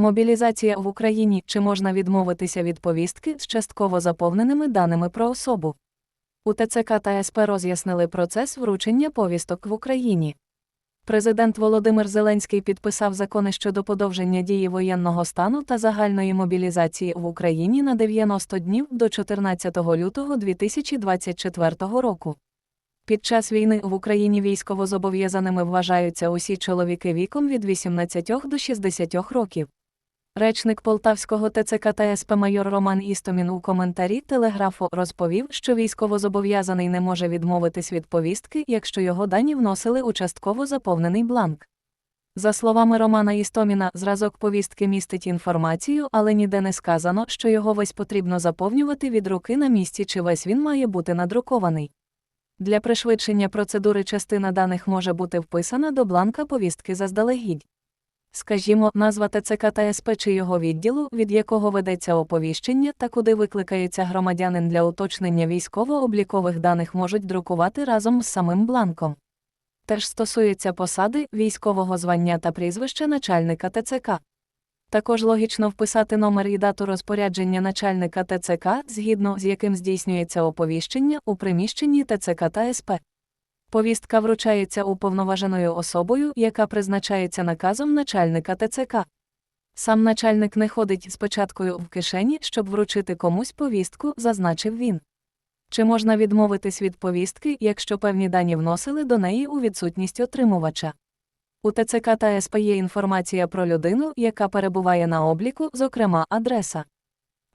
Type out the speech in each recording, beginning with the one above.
Мобілізація в Україні чи можна відмовитися від повістки з частково заповненими даними про особу. У ТЦК та СП роз'яснили процес вручення повісток в Україні. Президент Володимир Зеленський підписав закони щодо подовження дії воєнного стану та загальної мобілізації в Україні на 90 днів до 14 лютого 2024 року. Під час війни в Україні військовозобов'язаними вважаються усі чоловіки віком від 18 до 60 років. Речник Полтавського ТЦК та СП майор Роман Істомін у коментарі телеграфу розповів, що військовозобов'язаний не може відмовитись від повістки, якщо його дані вносили у частково заповнений бланк. За словами Романа Істоміна, зразок повістки містить інформацію, але ніде не сказано, що його весь потрібно заповнювати від руки на місці чи весь він має бути надрукований. Для пришвидшення процедури частина даних може бути вписана до бланка повістки заздалегідь. Скажімо, назва ТЦК та СП чи його відділу, від якого ведеться оповіщення та куди викликається громадянин для уточнення військово-облікових даних можуть друкувати разом з самим бланком. Теж стосується посади, військового звання та прізвища начальника ТЦК. Також логічно вписати номер і дату розпорядження начальника ТЦК, згідно з яким здійснюється оповіщення у приміщенні ТЦК та СП. Повістка вручається уповноваженою особою, яка призначається наказом начальника ТЦК. Сам начальник не ходить з печаткою в кишені, щоб вручити комусь повістку, зазначив він. Чи можна відмовитись від повістки, якщо певні дані вносили до неї у відсутність отримувача? У ТЦК та СП є інформація про людину, яка перебуває на обліку, зокрема адреса.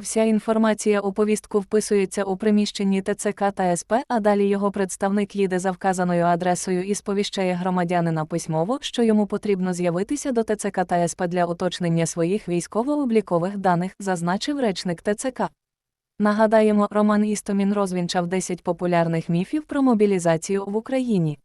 Вся інформація у повістку вписується у приміщенні ТЦК та СП, а далі його представник їде за вказаною адресою і сповіщає громадянина письмово, що йому потрібно з'явитися до ТЦК та СП для уточнення своїх військово-облікових даних, зазначив речник ТЦК. Нагадаємо, Роман Істомін розвінчав 10 популярних міфів про мобілізацію в Україні.